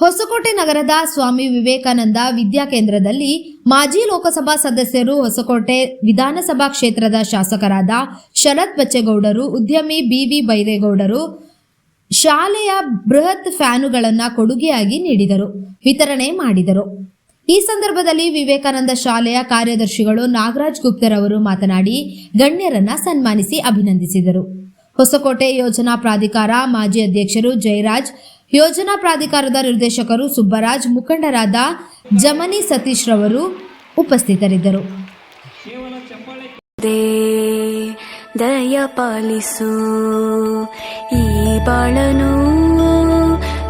ಹೊಸಕೋಟೆ ನಗರದ ಸ್ವಾಮಿ ವಿವೇಕಾನಂದ ವಿದ್ಯಾಕೇಂದ್ರದಲ್ಲಿ ಮಾಜಿ ಲೋಕಸಭಾ ಸದಸ್ಯರು ಹೊಸಕೋಟೆ ವಿಧಾನಸಭಾ ಕ್ಷೇತ್ರದ ಶಾಸಕರಾದ ಶರತ್ ಬಚ್ಚೇಗೌಡರು, ಉದ್ಯಮಿ ಬಿವಿ ಬೈರೇಗೌಡರು ಶಾಲೆಯ ಬೃಹತ್ ಫ್ಯಾನುಗಳನ್ನು ಕೊಡುಗೆಯಾಗಿ ನೀಡಿದರು, ವಿತರಣೆ ಮಾಡಿದರು. ಈ ಸಂದರ್ಭದಲ್ಲಿ ವಿವೇಕಾನಂದ ಶಾಲೆಯ ಕಾರ್ಯದರ್ಶಿಗಳು ನಾಗರಾಜ್ ಗುಪ್ತರವರು ಮಾತನಾಡಿ ಗಣ್ಯರನ್ನ ಸನ್ಮಾನಿಸಿ ಅಭಿನಂದಿಸಿದರು. ಹೊಸಕೋಟೆ ಯೋಜನಾ ಪ್ರಾಧಿಕಾರ ಮಾಜಿ ಅಧ್ಯಕ್ಷರು ಜಯರಾಜ್ ಯೋಜನಾ ಪ್ರಾಧಿಕಾರದ ನಿರ್ದೇಶಕರು ಸುಬ್ಬರಾಜ್, ಮುಖಂಡರಾದ ಜಮನಿ ಸತೀಶ್ ರವರು ಉಪಸ್ಥಿತರಿದ್ದರು. ದಯ ಈ ಬಾಳನು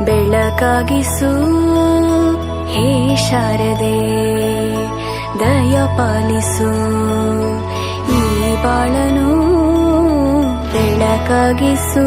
ಬೆಳಕಾಗಿಸು ಹೇ ಶಾರದೆ. ದಯ ಪಾಲಿಸು, ಈ ಬಾಳನು ಬೆಳಕಾಗಿಸು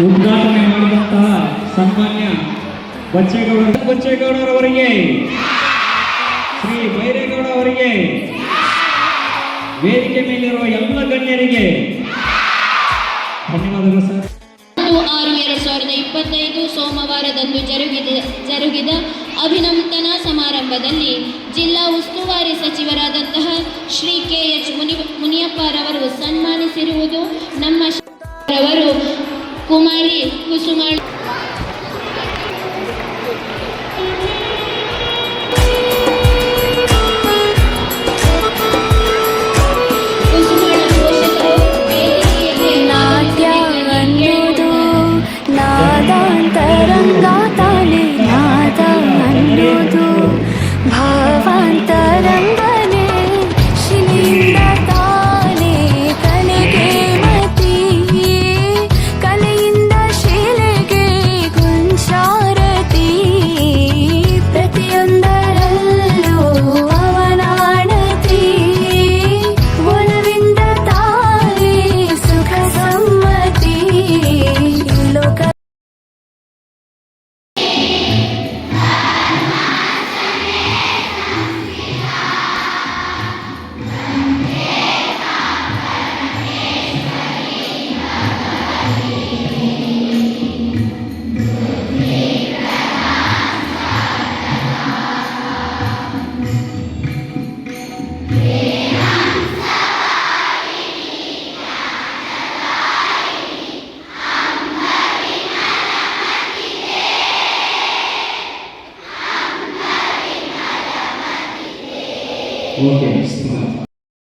ಉದ್ಘಾಟನೆ ಮಾಡಿದಂತಹ ಸನ್ಮಾನ್ಯ ಬಚ್ಚೇಗೌಡ, ಬಚ್ಚೇಗೌಡರವರಿಗೆ, ಶ್ರೀ ಬೈರೇಗೌಡ ಅವರಿಗೆ ವೇದಿಕೆ ಮೇಲಿರುವ ಎಲ್ಲ ಗಣ್ಯರಿಗೆ ಧನ್ಯವಾದಗಳು ಸರ್. ಆರು ಎರಡು ಸಾವಿರದ ಇಪ್ಪತ್ತೈದು ಸೋಮವಾರದಂದು ಜರುಗಿದ ಜರುಗಿದ ಅಭಿನಂದನಾ ಸಮಾರಂಭದಲ್ಲಿ ಜಿಲ್ಲಾ ಉಸ್ತುವಾರಿ ಸಚಿವರಾದಂತಹ ಶ್ರೀ ಕೆ ಎಚ್ ಮುನಿ ಮುನಿಯಪ್ಪರವರು ಸನ್ಮಾನಿಸಿರುವುದು ನಮ್ಮ ರವರು कुमारी कुसुमा Louvemos.